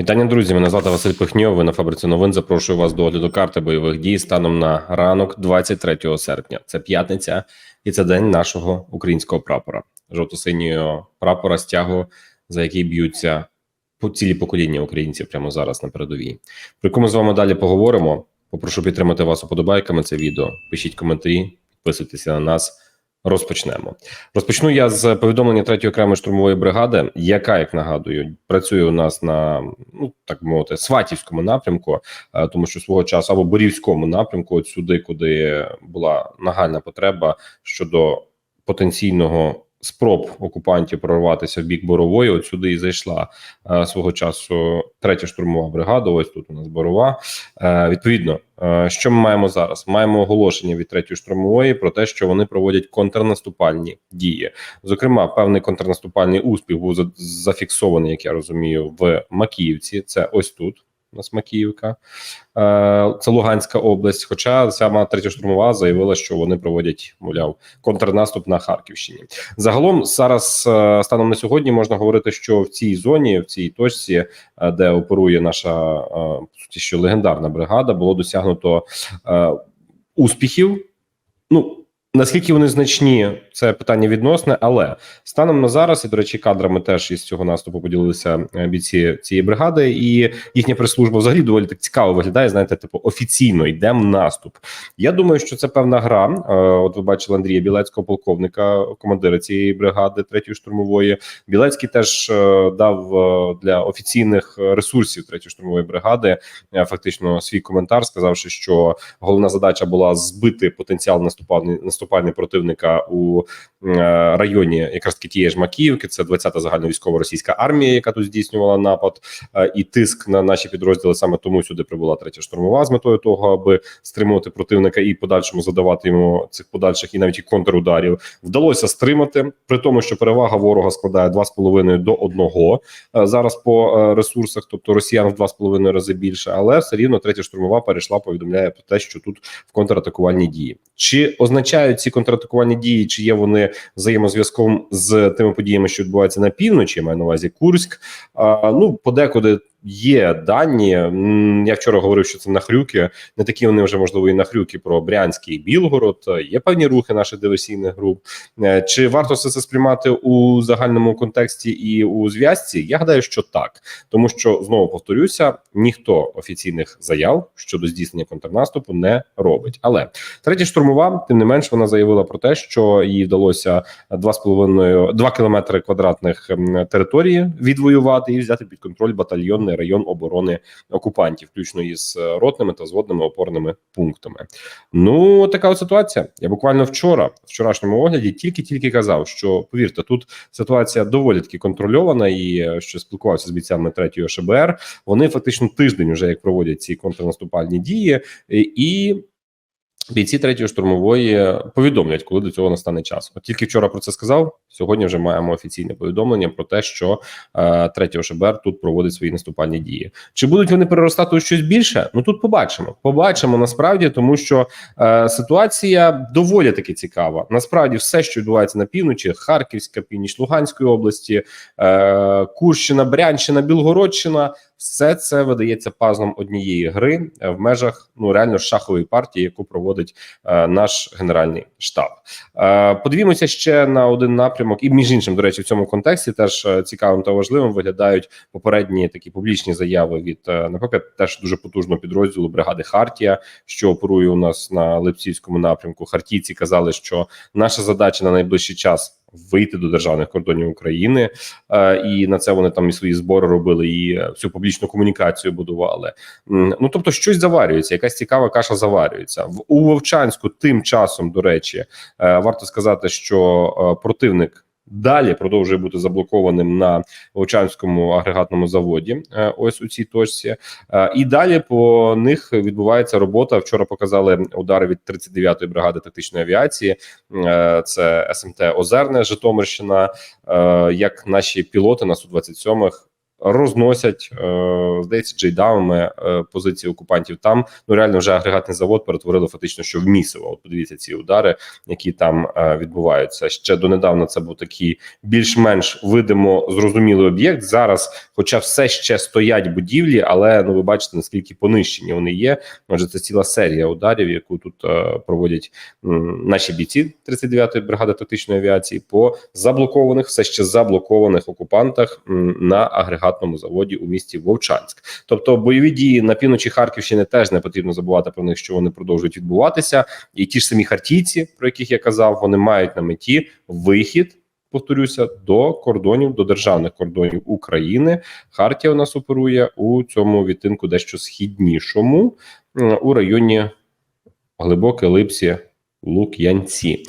Вітання, друзі. Мене звати Василь Пихньов. Ви на фабриці новин. Запрошую вас до огляду карти бойових дій станом на ранок 23 серпня. Це п'ятниця, і це день нашого українського прапора, жовто-синього прапора стягу, за який б'ються по цілі покоління українців прямо зараз на передовій. Про яку ми з вами далі поговоримо. Попрошу підтримати вас уподобайками це відео. Пишіть коментарі, підписуйтеся на нас. Розпочнемо. Розпочну я з повідомлення третьої окремої штурмової бригади, яка, як нагадую, працює у нас на ну так мовити сватівському напрямку, е, тому що свого часу або борівському напрямку, от сюди, куди була нагальна потреба щодо потенційного спроб окупантів прорватися в бік борової. От сюди і зайшла е, свого часу третя штурмова бригада. Ось тут у нас борова. Е, відповідно, е, що ми маємо зараз? Маємо оголошення від третьої штурмової про те, що вони проводять контрнаступальні дії. Зокрема, певний контрнаступальний успіх був за- зафіксований, як я розумію, в Макіївці. Це ось тут. У нас Макіївка, Е, це Луганська область. Хоча сама третя штурмова заявила, що вони проводять, мовляв, контрнаступ на Харківщині. Загалом, зараз е, станом на сьогодні можна говорити, що в цій зоні, в цій точці, е, де оперує наша що легендарна бригада, було досягнуто успіхів. Ну наскільки вони значні, це питання відносне, але станом на зараз, і до речі, кадрами теж із цього наступу поділилися е, бійці цієї бригади, і їхня прес-служба взагалі доволі так цікаво виглядає. Знаєте, типу офіційно йдемо наступ. Я думаю, що це певна гра. Е, От ви бачили Андрія Білецького, полковника, командира цієї бригади третьої штурмової. Білецький теж е, дав для офіційних ресурсів третьої штурмової бригади фактично свій коментар, сказавши, що головна задача була збити потенціал наступальний наступальний противника у районі якраз таки тієї ж Макіївки. Це 20-та загальновійськова російська армія, яка тут здійснювала напад, е, і тиск на наші підрозділи. Саме тому сюди прибула третя штурмова з метою того, аби стримувати противника і подальшому задавати йому цих подальших і навіть і контрударів. Вдалося стримати при тому, що перевага ворога складає 2,5 до 1 е, зараз по е, ресурсах, тобто росіян в 2,5 рази більше, але все рівно третя штурмова перейшла. Повідомляє про те, що тут в контратакувальні дії. Чи означають ці контратакувальні дії, чи є вони взаємозв'язком з тими подіями, що відбуваються на півночі? Маю на увазі Курськ. Ну подекуди. Є дані. Я вчора говорив, що це нахрюки. Не такі вони вже можливо і нахрюки про Брянський і Білгород. Є певні рухи наших диверсійних груп. Е, Чи варто все це сприймати у загальному контексті і у зв'язці? Я гадаю, що так, тому що знову повторюся: ніхто офіційних заяв щодо здійснення контрнаступу не робить. Але третя штурмова, тим не менш, вона заявила про те, що їй вдалося 2,5 2 кілометри квадратних території відвоювати і взяти під контроль батальйонний район оборони окупантів, включно із е, ротними та зводними опорними пунктами. Ну така от ситуація. Я буквально вчора, в вчорашньому огляді, тільки-тільки казав, що повірте, тут ситуація доволі таки контрольована, і е, що спілкувався з бійцями третьої ШБР. Вони фактично тиждень вже як проводять ці контрнаступальні дії, і бійці третьої штурмової повідомлять, коли до цього настане час. От тільки вчора про це сказав. Сьогодні вже маємо офіційне повідомлення про те, що е, третя ШБР тут проводить свої наступальні дії. Чи будуть вони переростати у щось більше? Ну тут побачимо. Побачимо насправді, тому що е, ситуація доволі таки цікава. Насправді, все, що відбувається на півночі, Харківська, північ Луганської області, е, Курщина, Брянщина, Білгородщина. Все це видається пазлом однієї гри е, в межах ну реально шахової партії, яку проводить е, наш генеральний штаб. Е, подивімося ще на один напрямок, і між іншим, до речі, в цьому контексті теж е, цікавим та важливим виглядають попередні такі публічні заяви від, е, наприклад, теж дуже потужного підрозділу бригади Хартія, що оперує у нас на Липцівському напрямку. Хартійці казали, що наша задача на найближчий час. Вийти до державних кордонів України, е, і на це вони там і свої збори робили, і всю публічну комунікацію будували. Ну тобто, щось заварюється, якась цікава каша заварюється в у Вовчанську. Тим часом, до речі, е, варто сказати, що е, противник. Далі продовжує бути заблокованим на Вовчанському агрегатному заводі. е, Ось у цій точці, Е, і далі по них відбувається робота. Вчора показали удари від 39-ї бригади тактичної авіації. Е, Це СМТ Озерне, Житомирщина. Як наші пілоти на су 27 розносять, е, здається, джейдавами е, позиції окупантів. Там ну реально вже агрегатний завод перетворили фактично, що в місиво. От подивіться ці удари, які там е, відбуваються. Ще донедавна це був такий більш-менш видимо зрозумілий об'єкт. Зараз, хоча все ще стоять будівлі, але ну ви бачите наскільки понищені вони є. Отже, це ціла серія ударів, яку тут проводять наші бійці 39-ї бригади тактичної авіації по заблокованих, все ще заблокованих окупантах на агрегатному заводі у місті Вовчанськ. Тобто бойові дії на півночі Харківщини теж не потрібно забувати про них, що вони продовжують відбуватися. І ті ж самі хартійці, про яких я казав, вони мають на меті вихід. Повторюся до кордонів, до державних кордонів України. Хартія у нас оперує у цьому відтинку дещо східнішому у районі Глибоке Липсі, Лук'янці.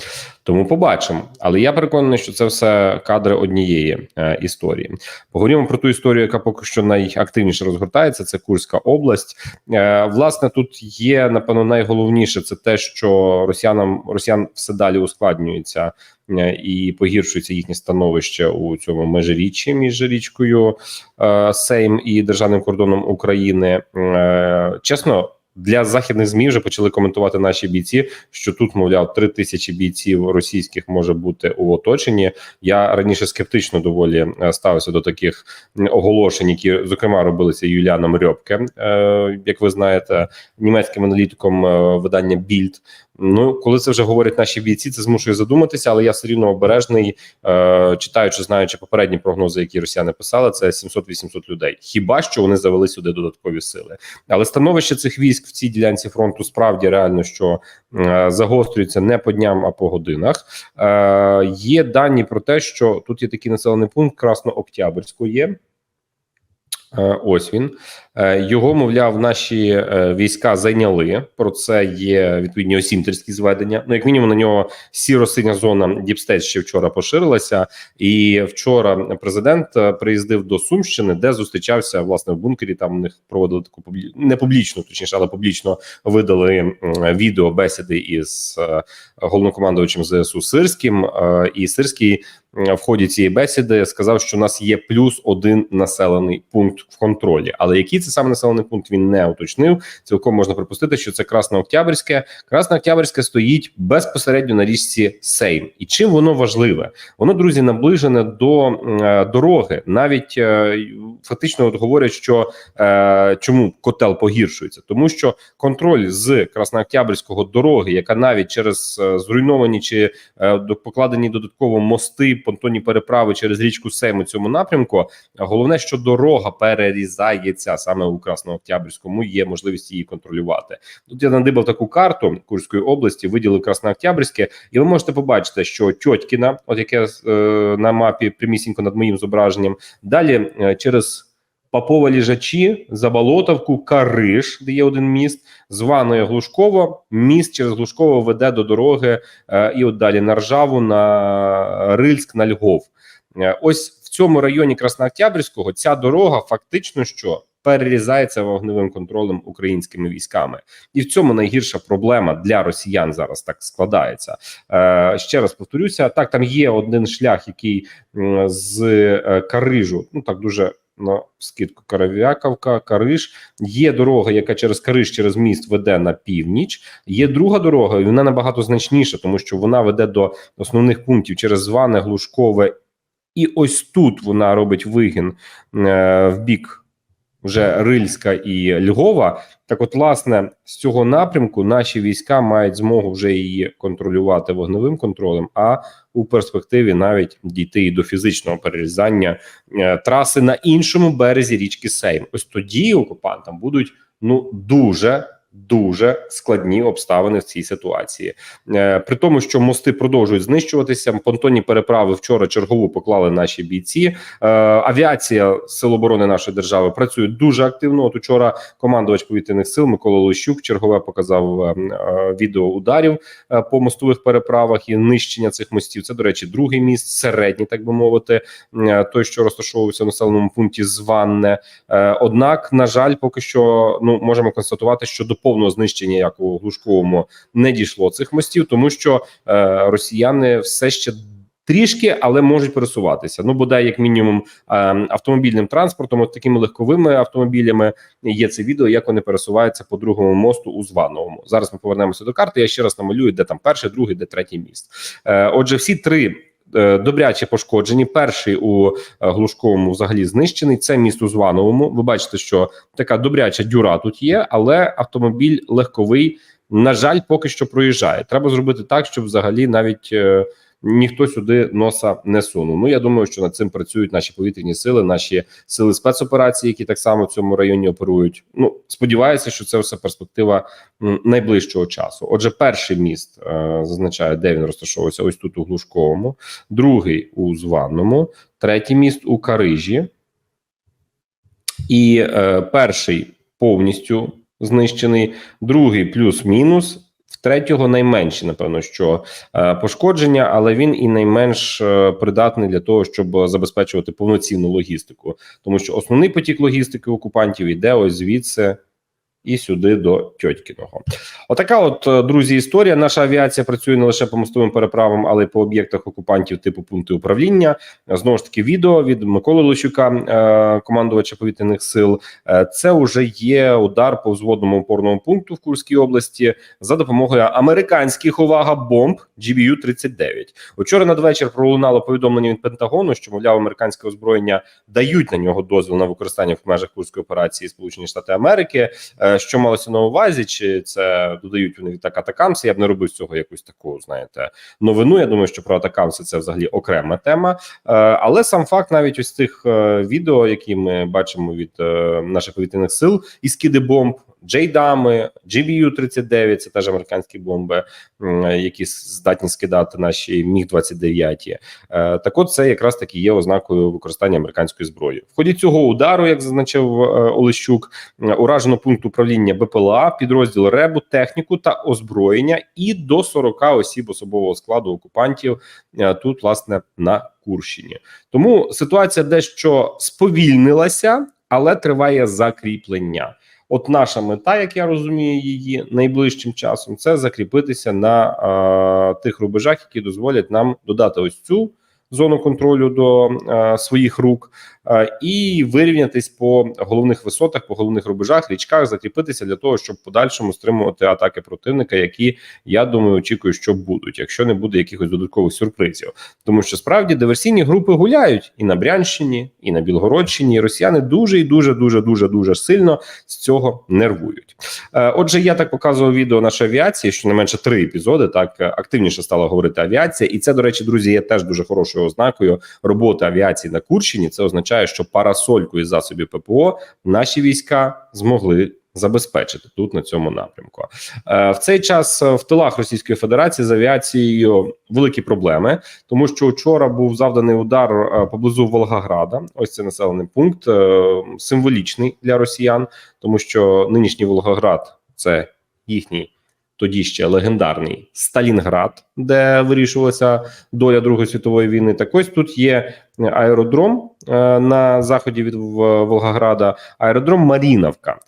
Тому побачимо. Але я переконаний, що це все кадри однієї е, історії. Поговоримо про ту історію, яка поки що найактивніше розгортається. Це Курська область. Е, власне, тут є напевно найголовніше це те, що росіянам росіян все далі ускладнюється е, і погіршується їхнє становище у цьому межиріччі між річкою е, Сейм і державним кордоном України. Е, чесно. Для західних змі вже почали коментувати наші бійці, що тут, мовляв, три тисячі бійців російських може бути у оточенні. Я раніше скептично доволі е, ставився до таких оголошень, які зокрема робилися Юліаном Рьопке, е, як ви знаєте, німецьким аналітиком е, видання Більд. Ну, коли це вже говорять наші бійці, це змушує задуматися, але я все рівно обережний, е, читаючи, знаючи попередні прогнози, які росіяни писали, це 700-800 людей. Хіба що вони завели сюди додаткові сили? Але становище цих військ в цій ділянці фронту справді реально що е, загострюється не по дням, а по годинах. Е, є дані про те, що тут є такий населений пункт Краснооктябрьську є. Е, Ось він його, мовляв, наші е, війська зайняли. Про це є відповідні осінтерські зведення. Ну, як мінімум, на нього сіро-синя зона Діпстейт ще вчора поширилася. І вчора президент е, приїздив до Сумщини, де зустрічався власне в бункері. Там у них проводили таку публі... не публічну, точніше, але публічно видали відео бесіди із е, головнокомандувачем ЗСУ Сирським. Е, І Сирський в ході цієї бесіди сказав, що у нас є плюс один населений пункт в контролі. Але який це саме населений пункт він не уточнив. Цілком можна припустити, що це Краснооктябрьське. Краснооктябрьське стоїть безпосередньо на річці Сейм. І чим воно важливе? Воно друзі наближене до е, дороги. Навіть е, фактично от говорять, що е, чому котел погіршується, тому що контроль з Краснооктябрьського дороги, яка навіть через е, зруйновані чи е, покладені додатково мости, понтонні переправи через річку Сейм у цьому напрямку. Головне, що дорога перерізається саме у Краснооктябрьському. Є можливість її контролювати. Тут я надибав таку карту Курської області, виділив Краснооктябрьське, і ви можете побачити, що Тьотькіна, от яке е, на мапі прямісінько над моїм зображенням, далі е, через. Попова ліжачі, Заболотовку, Кариш, де є один міст, званої Глушково. Міст через Глушково веде до дороги е, і от далі на Ржаву, на Рильськ, на Львов. Е, ось в цьому районі Краснооктябрьського ця дорога фактично що перерізається вогневим контролем українськими військами, і в цьому найгірша проблема для росіян зараз так складається. Е, ще раз повторюся: так, там є один шлях, який з е, Карижу, ну так дуже на скидку Карав'яковка, Кариш. Є дорога, яка через Кариш, через міст веде на північ. Є друга дорога, і вона набагато значніша, тому що вона веде до основних пунктів через Зване, Глушкове. І ось тут вона робить вигін е, в бік вже Рильська і Львова. Так, от, власне, з цього напрямку наші війська мають змогу вже її контролювати вогневим контролем, а у перспективі навіть дійти і до фізичного перерізання е, траси на іншому березі річки Сейм. Ось тоді окупантам будуть ну дуже. Дуже складні обставини в цій ситуації, е, при тому, що мости продовжують знищуватися. Понтонні переправи вчора чергову поклали наші бійці. Е, авіація Сил оборони нашої держави працює дуже активно. От учора командувач повітряних сил Микола Лощук чергове показав е, відео ударів по мостових переправах і нищення цих мостів. Це, до речі, другий міст, середній, так би мовити, той, що розташовувався в населеному пункті Званне. Однак, на жаль, поки що ну можемо констатувати, що до повного знищення, як у Глушковому, не дійшло цих мостів, тому що е, росіяни все ще Трішки, але можуть пересуватися. Ну, бодай, як мінімум, е, автомобільним транспортом, от такими легковими автомобілями. Є це відео, як вони пересуваються по другому мосту у Звановому. Зараз ми повернемося до карти. Я ще раз намалюю, де там перший, другий, де третій міст. Е, Отже, всі три. Е, Добряче пошкоджені. Перший у е, Глушковому взагалі знищений. Це міст у Звановому. Ви бачите, що така добряча дюра тут є, але автомобіль легковий, на жаль, поки що проїжджає. Треба зробити так, щоб взагалі навіть е, ніхто сюди носа не сунув. Ну я думаю, що над цим працюють наші повітряні сили, наші сили спецоперації, які так само в цьому районі оперують. Ну сподіваюся, що це все перспектива найближчого часу. Отже, перший міст е, зазначає, де він розташовується. Ось тут у Глушковому, другий у Званному, третій міст у Карижі. І е, перший повністю знищений, другий плюс-мінус. Третього найменші, напевно, що е, пошкодження, але він і найменш е, придатний для того, щоб забезпечувати повноцінну логістику, тому що основний потік логістики окупантів йде ось звідси і сюди до Тьотькіного. Отака, от е, друзі, історія. Наша авіація працює не лише по мостовим переправам, але й по об'єктах окупантів типу пункти управління. Е, Знову ж таки, відео від Миколи Лощука, е, командувача повітряних сил. Це вже є удар по взводному опорному пункту в Курській області за допомогою американських увага бомб GBU-39. Учора надвечір пролунало повідомлення від Пентагону, що мовляв, американське озброєння дають на нього дозвіл на використання в межах Курської операції Сполучені Штати Америки. Що малося на увазі? Чи це додають вони так атакамси? Я б не робив з цього якусь таку, знаєте, новину. Я думаю, що про атакамси це взагалі окрема тема. Е, Але сам факт, навіть ось тих е, відео, які ми бачимо від е, наших повітряних сил, і скиди бомб. Джейдами, GBU-39, це теж американські бомби, які здатні скидати наші міг 29 Е, Так, от це якраз таки є ознакою використання американської зброї. В ході цього удару, як зазначив е, Олещук, уражено пункт управління БПЛА, підрозділ РЕБу, техніку та озброєння і до 40 осіб особового складу окупантів е, тут, власне, на Курщині. Тому ситуація дещо сповільнилася, але триває закріплення. От наша мета, як я розумію, її найближчим часом це закріпитися на е, тих рубежах, які дозволять нам додати ось цю зону контролю до е, своїх рук, е, і вирівнятись по головних висотах, по головних рубежах, річках, закріпитися для того, щоб подальшому стримувати атаки противника, які я думаю, очікую, що будуть, якщо не буде якихось додаткових сюрпризів. Тому що справді диверсійні групи гуляють і на Брянщині, і на Білгородщині. І росіяни дуже і дуже дуже дуже дуже сильно з цього нервують. Е, Отже, я так показував відео нашої авіації, що не менше три епізоди. Так активніше стала говорити авіація, і це, до речі, друзі, є теж дуже хорошою ознакою роботи авіації на Курщині. Це означає, що парасольку із засобів ППО наші війська змогли. Забезпечити тут на цьому напрямку Е, в цей час е, в тилах Російської Федерації з авіацією великі проблеми, тому що вчора був завданий удар е, поблизу Волгограда. Ось це населений пункт е, символічний для росіян, тому що нинішній Волгоград це їхній тоді ще легендарний Сталінград, де вирішувалася доля Другої світової війни. Так ось тут є аеродром е, на заході від Волгограда, аеродром Маріновка.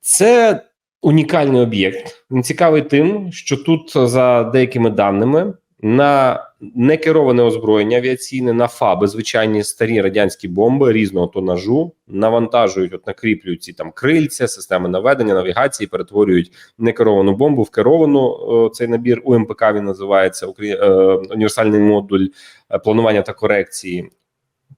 Це унікальний об'єкт. Він цікавий тим, що тут, за деякими даними, на некероване озброєння авіаційне, на ФАБи, звичайні старі радянські бомби різного тонажу, навантажують, от накріплюють ці там крильця, системи наведення, навігації, перетворюють некеровану бомбу в керовану. е, Цей набір УМПК він називається Украї- е, універсальний модуль е, планування та корекції.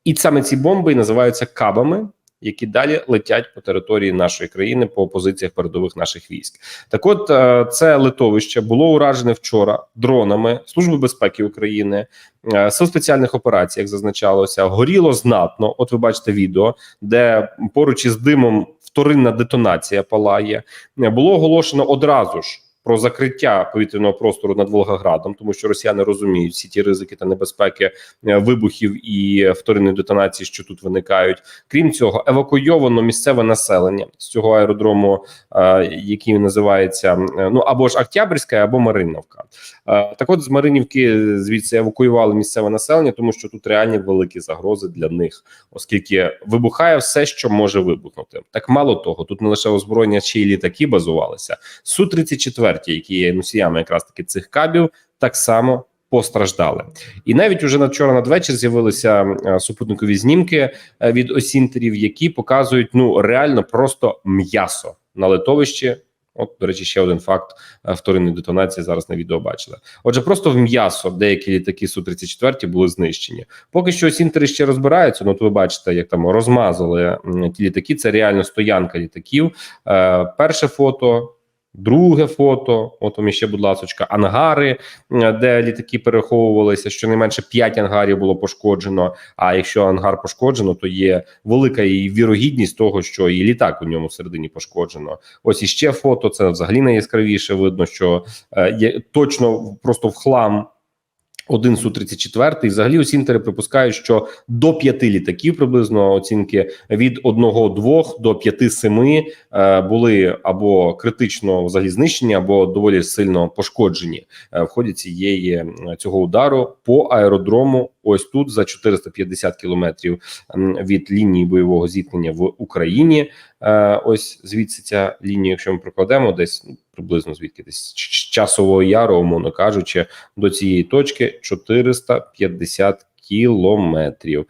І саме ці бомби називаються кабами, які далі летять по території нашої країни по позиціях передових наших військ. Так, от е, це литовище було уражене вчора дронами Служби безпеки України, е, сил спеціальних операцій, як зазначалося, горіло знатно. От ви бачите відео, де поруч із димом вторинна детонація палає. Було оголошено одразу ж. Про закриття повітряного простору над Волгоградом, тому що росіяни розуміють всі ті ризики та небезпеки е, вибухів і вторинної детонації, що тут виникають. Крім цього, евакуйовано місцеве населення з цього аеродрому, е, який називається е, ну або ж Октябрьська, або Мариновка. Так, от з Маринівки звідси евакуювали місцеве населення, тому що тут реальні великі загрози для них, оскільки вибухає все, що може вибухнути. Так мало того, тут не лише озброєння, ще й літаки базувалися. Су 34 які є носіями якраз таки цих кабів, так само постраждали. І навіть уже на вчора надвечір з'явилися е, супутникові знімки е, від осінтерів, які показують ну реально просто м'ясо на литовищі. От, до речі, ще один факт е, вторинної детонації зараз на відео бачили. Отже, просто в м'ясо деякі літаки су 34 були знищені. Поки що осінтери ще розбираються. Ну, от ви бачите, як там розмазали ті літаки. Це реально стоянка літаків. Е, перше фото. Друге фото, от вам ще, будь ласочка, ангари, де літаки переховувалися. Щонайменше 5 ангарів було пошкоджено. А якщо ангар пошкоджено, то є велика і вірогідність того, що і літак у ньому всередині пошкоджено. Ось іще фото. Це взагалі найяскравіше. Видно, що е, є точно просто в хлам. Один су 34 і взагалі осінтери припускають, що до п'яти літаків приблизно оцінки від одного двох до п'яти семи е, були або критично взагалі знищені, або доволі сильно пошкоджені е, в ході цієї цього удару по аеродрому. Ось тут за 450 кілометрів від лінії бойового зіткнення в Україні. Е, ось звідси ця лінія, якщо ми прокладемо десь ну, приблизно звідки десь часового яру, умовно кажучи, до цієї точки 450 кілометрів.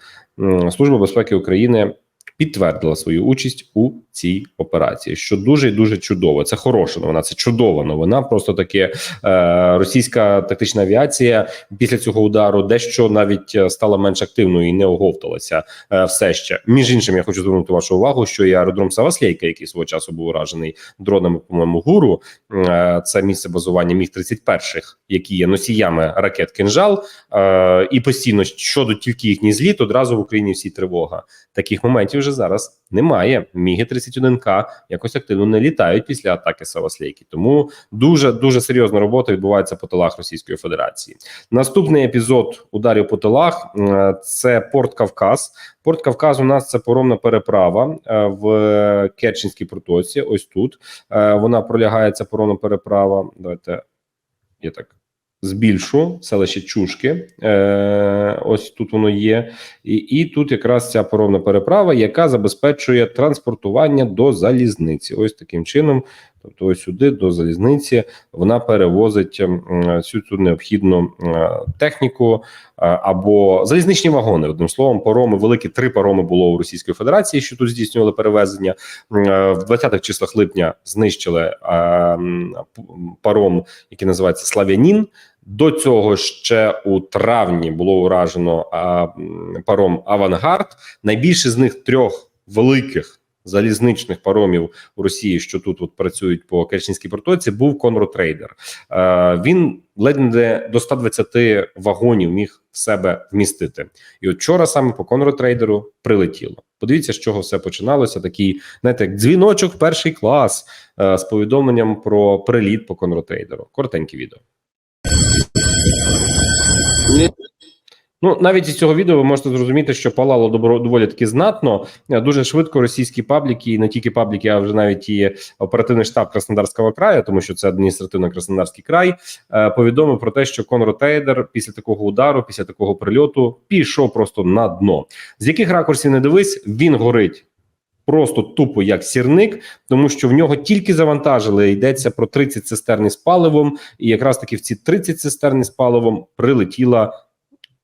Служба безпеки України підтвердила свою участь у цій операції, що дуже і дуже чудово. Це хороша новина, це чудова новина. Просто таке е, російська тактична авіація після цього удару дещо навіть е, стала менш активною і не оговталася е, все ще. Між іншим, я хочу звернути вашу увагу, що і аеродром Саваслейка, який свого часу був уражений дронами, по-моєму, гуру. Е, це місце базування міг 31 які є носіями ракет кинжал, і постійно щодо тільки їхній зліт, одразу в Україні всі тривога. Таких моментів вже зараз немає. Міги 31 к якось активно не літають після атаки Саваслейки. Тому дуже дуже серйозна робота відбувається по тилах Російської Федерації. Наступний епізод ударів по тилах це порт Кавказ. Порт Кавказ у нас це поромна переправа е, в Керченській протоці. Ось тут Е, вона пролягає ця поромна переправа. Давайте я так збільшу селище Чушки. Е, ось тут воно є, і, і тут якраз ця поровна переправа, яка забезпечує транспортування до залізниці. Ось таким чином. Тобто, ось сюди до залізниці вона перевозить м, всю цю необхідну е, техніку е, або залізничні вагони. Одним словом, пароми великі три пароми було у Російської Федерації, що тут здійснювали перевезення. Е, В 20-х числах липня знищили е, паром, який називається Слав'янін. До цього ще у травні було уражено паром Авангард. Найбільше з них трьох великих залізничних паромів у Росії, що тут от працюють по Керченській протоці, був Конротрейдер. Е, він ледь не до 120 вагонів міг в себе вмістити. І от вчора саме по Конротрейдеру прилетіло. Подивіться, з чого все починалося. Такий, знаєте, як дзвіночок в перший клас е, з повідомленням про приліт по Конротрейдеру. Коротеньке відео. Ну, навіть із цього відео ви можете зрозуміти, що палало добро доволі таки знатно. Е, Дуже швидко російські пабліки, і не тільки пабліки, а вже навіть і оперативний штаб Краснодарського краю, тому що це адміністративно Краснодарський край, е, повідомив про те, що Конро Тейдер після такого удару, після такого прильоту, пішов просто на дно. З яких ракурсів не дивись, він горить. Просто тупо як сірник, тому що в нього тільки завантажили. Йдеться про 30 цистерн з паливом, і якраз таки в ці 30 цистерн з паливом прилетіла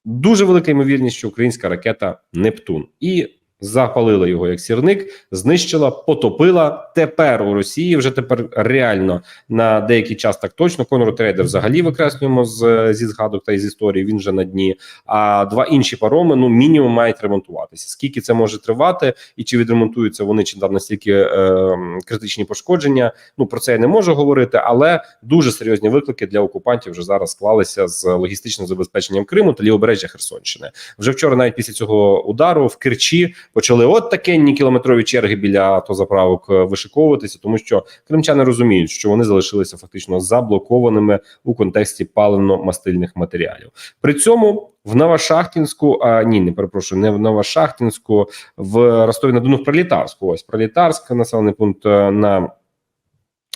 дуже велика ймовірність, що українська ракета Нептун і запалила його як сірник, знищила, потопила. Тепер у Росії вже тепер реально на деякий час так точно. Конор Трейдер взагалі викреслюємо з зі згадок та із історії. Він вже на дні. А два інші пароми ну мінімум мають ремонтуватися. Скільки це може тривати, і чи відремонтуються вони, чи там настільки е, критичні пошкодження? Ну про це я не можу говорити, але дуже серйозні виклики для окупантів вже зараз склалися з логістичним забезпеченням Криму та лівобережжя Херсонщини. Вже вчора, навіть після цього удару в Керчі почали от такенні кілометрові черги біля автозаправок е, вишиковуватися, тому що кримчани розуміють, що вони залишилися фактично заблокованими у контексті паливно-мастильних матеріалів. При цьому в Новошахтинську, а ні, не перепрошую, не в Новошахтинську, в Ростові на Дону в Пролітарську. Ось Пролітарськ, населений пункт е, на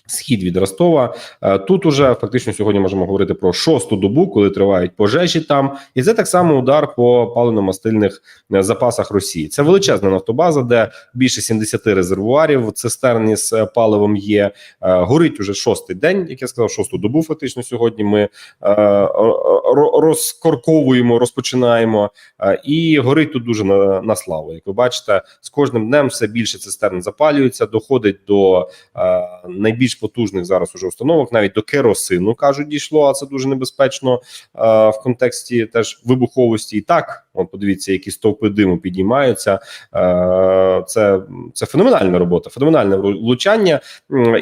Схід від Ростова Е, тут уже фактично сьогодні можемо говорити про шосту добу, коли тривають пожежі там, і це так само удар по паливно-мастильних е, запасах Росії. Це величезна нафтобаза, де більше 70 резервуарів цистерні з е, паливом є. Горить уже шостий день, як я сказав, шосту добу. Фактично сьогодні ми розкорковуємо, розпочинаємо. І горить тут дуже на, на славу. Як ви бачите, з кожним днем все більше цистерн запалюється, доходить до е, найбільш потужних зараз уже установок, навіть до керосину кажуть, дійшло. А це дуже небезпечно е, в контексті теж вибуховості. І так, от подивіться, які стовпи диму підіймаються. Е, це, це феноменальна робота, феноменальне влучання.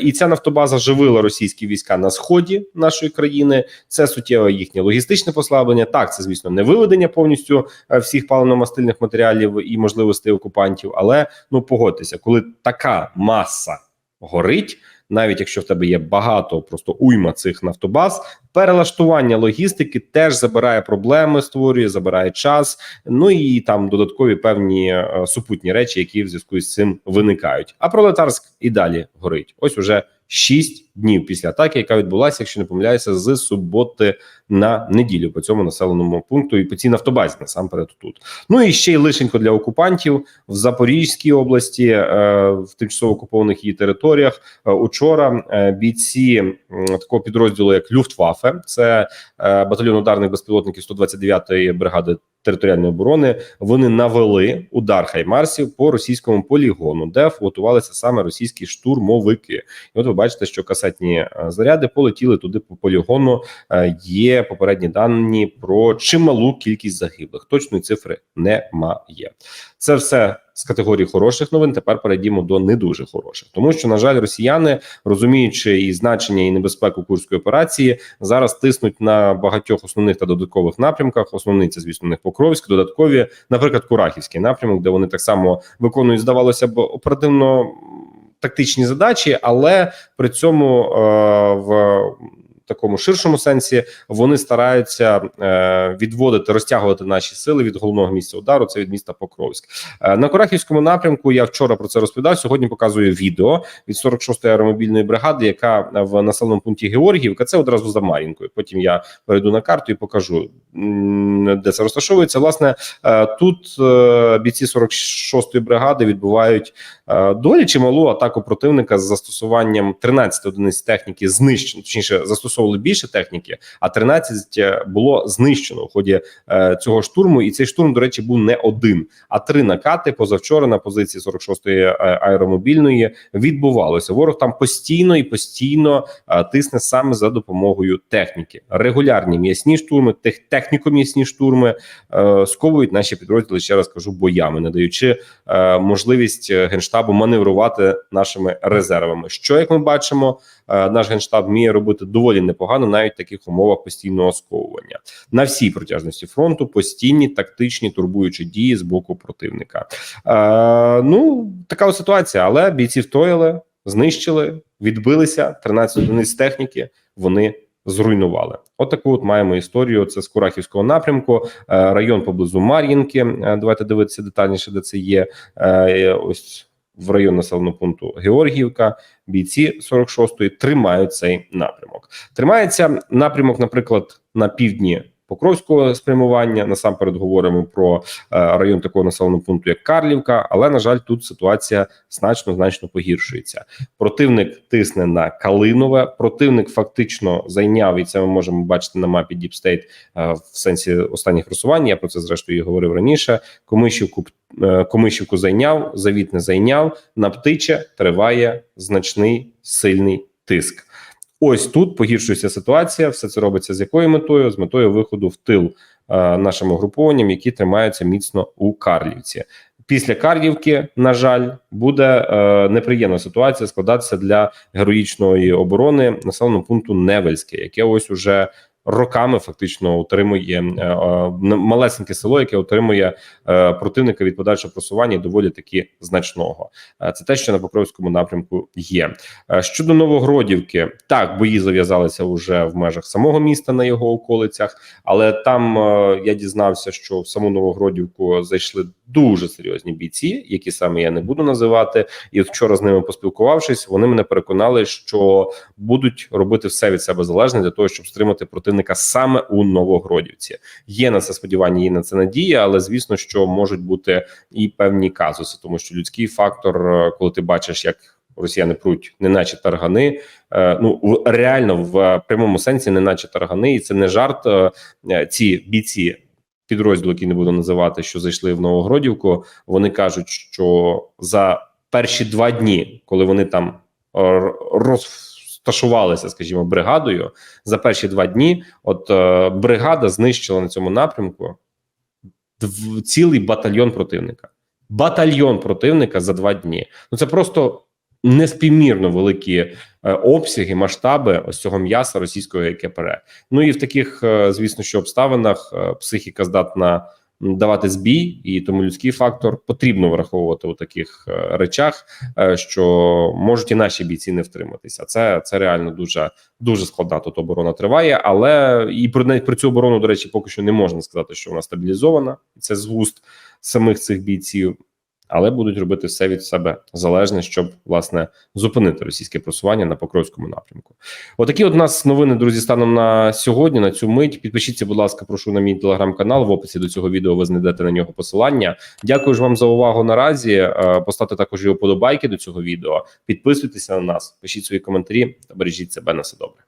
І ця нафтобаза живила російські війська на сході нашої країни. Це суттєве їхнє логістичне послаблення. Так, це звісно не виведення повністю е, всіх паливно-мастильних матеріалів і можливостей окупантів. Але ну погодьтеся, коли така маса горить, навіть якщо в тебе є багато, просто уйма цих нафтобаз, перелаштування логістики теж забирає проблеми, створює, забирає час. Ну і там додаткові певні е, супутні речі, які в зв'язку з цим виникають. А пролетарськ і далі горить. Ось уже 6 днів після атаки, яка відбулася, якщо не помиляюся, з суботи на неділю по цьому населеному пункту і по цій нафтобазі насамперед тут. Ну і ще й лишенько для окупантів в Запорізькій області, е, в тимчасово окупованих її територіях. Е, Учора е, бійці такого підрозділу, як Люфтваффе, це батальйон ударних безпілотників 129-ї бригади територіальної оборони. Вони навели удар хаймарсів по російському полігону, де готувалися саме російські штурмовики. І от ви бачите, що касетні е, заряди полетіли туди по полігону. Е, Є попередні дані про чималу кількість загиблих. Точної цифри немає. Це все з категорії хороших новин. Тепер перейдімо до не дуже хороших, тому що на жаль, росіяни, розуміючи і значення і небезпеку курської операції, зараз тиснуть на багатьох основних та додаткових напрямках. Основний це звісно них Покровськ, додаткові, наприклад, Курахівський напрямок, де вони так само виконують, здавалося б, оперативно тактичні задачі, але при цьому е, в такому ширшому сенсі вони стараються е, відводити, розтягувати наші сили від головного місця удару. Це від міста Покровськ. Е, на Курахівському напрямку. Я вчора про це розповідав. Сьогодні показую відео від 46-ї аеромобільної бригади, яка в населеному пункті Георгіївка. Це одразу за Мар'їнкою. Потім я перейду на карту і покажу, де це розташовується. Власне, тут бійці 46-ї бригади відбувають е, доволі чималу атаку противника з застосуванням 13 одиниць техніки знищено, точніше застосовували більше техніки, а 13 було знищено в ході е, цього штурму. І цей штурм, до речі, був не один, а три накати позавчора на позиції 46-ї е, аеромобільної відбувалося. Ворог там постійно і постійно е, тисне саме за допомогою техніки. Регулярні м'ясні штурми, тех, техніко-м'ясні штурми е, сковують наші підрозділи. Ще раз кажу, боями, не даючи е, можливість е, генштабу маневрувати нашими резервами. Що як ми бачимо, е, наш генштаб вміє робити доволі непогано, навіть в таких умовах постійного сковування на всій протяжності фронту. Постійні тактичні турбуючі дії з боку противника. Е, ну така ситуація, але бійці втоїли, знищили, відбилися 13 одиниць техніки. Вони зруйнували. От таку от маємо історію. Це з Курахівського напрямку, е, район поблизу Мар'їнки. Е, Давайте дивитися детальніше, де це є. Ось в район населеного пункту Георгіївка. Бійці 46-ї тримають цей напрямок. Тримається напрямок, наприклад, на півдні. Покровського спрямування насамперед говоримо про е, район такого населеного пункту, як Карлівка, але на жаль, тут ситуація значно значно погіршується. Противник тисне на Калинове. Противник фактично зайняв, і це ми можемо бачити на мапі е, в сенсі останніх просувань. Я про це зрештою і говорив раніше. Комишівку е, Комишівку зайняв, завіт не зайняв. На птиче триває значний сильний тиск. Ось тут погіршується ситуація. Все це робиться з якою метою? З метою виходу в тил е, нашим угрупованням, які тримаються міцно у Карлівці. Після Карлівки, на жаль, буде е, неприємна ситуація складатися для героїчної оборони населеного пункту Невельське, яке ось уже роками фактично утримує е, е, малесеньке село, яке утримує е, противника від подальшого просування доволі таки значного. Це те, що на Покровському напрямку є. Щодо Новогродівки, так бої зав'язалися вже в межах самого міста на його околицях, але там я дізнався, що в саму Новогродівку зайшли дуже серйозні бійці, які саме я не буду називати. І вчора з ними поспілкувавшись, вони мене переконали, що будуть робити все від себе залежне для того, щоб стримати противника саме у Новогродівці. Є на це сподівання, є на це надія, але звісно, що можуть бути і певні казуси, тому що людський фактор, е, коли ти бачиш, як росіяни пруть, неначе таргани. е, Ну реально в прямому сенсі, неначе таргани, і це не жарт. е, Ці бійці підрозділу, який не буду називати, що зайшли в Новогродівку. Вони кажуть, що за перші два дні, коли вони там е, р- розташувалися, скажімо, бригадою, за перші два дні, от е, бригада знищила на цьому напрямку цілий батальйон противника. Батальйон противника за два дні. Ну це просто неспівмірно великі е, обсяги, масштаби ось цього м'яса російського ГКПР. Ну і в таких, е, звісно, що обставинах е, психіка здатна давати збій, і тому людський фактор потрібно враховувати у таких е, речах, е, що можуть і наші бійці не втриматися. Це це реально дуже дуже складна тут оборона триває, але і про про цю оборону, до речі, поки що не можна сказати, що вона стабілізована. Це з вуст самих цих бійців. Але будуть робити все від себе залежне, щоб власне зупинити російське просування на Покровському напрямку. Отакі от нас новини, друзі, станом на сьогодні. На цю мить підпишіться, будь ласка, прошу на мій телеграм-канал. В описі до цього відео ви знайдете на нього посилання. Дякую ж вам за увагу наразі. Е, Поставте також і вподобайки до цього відео. Підписуйтеся на нас, пишіть свої коментарі та бережіть себе на все добре.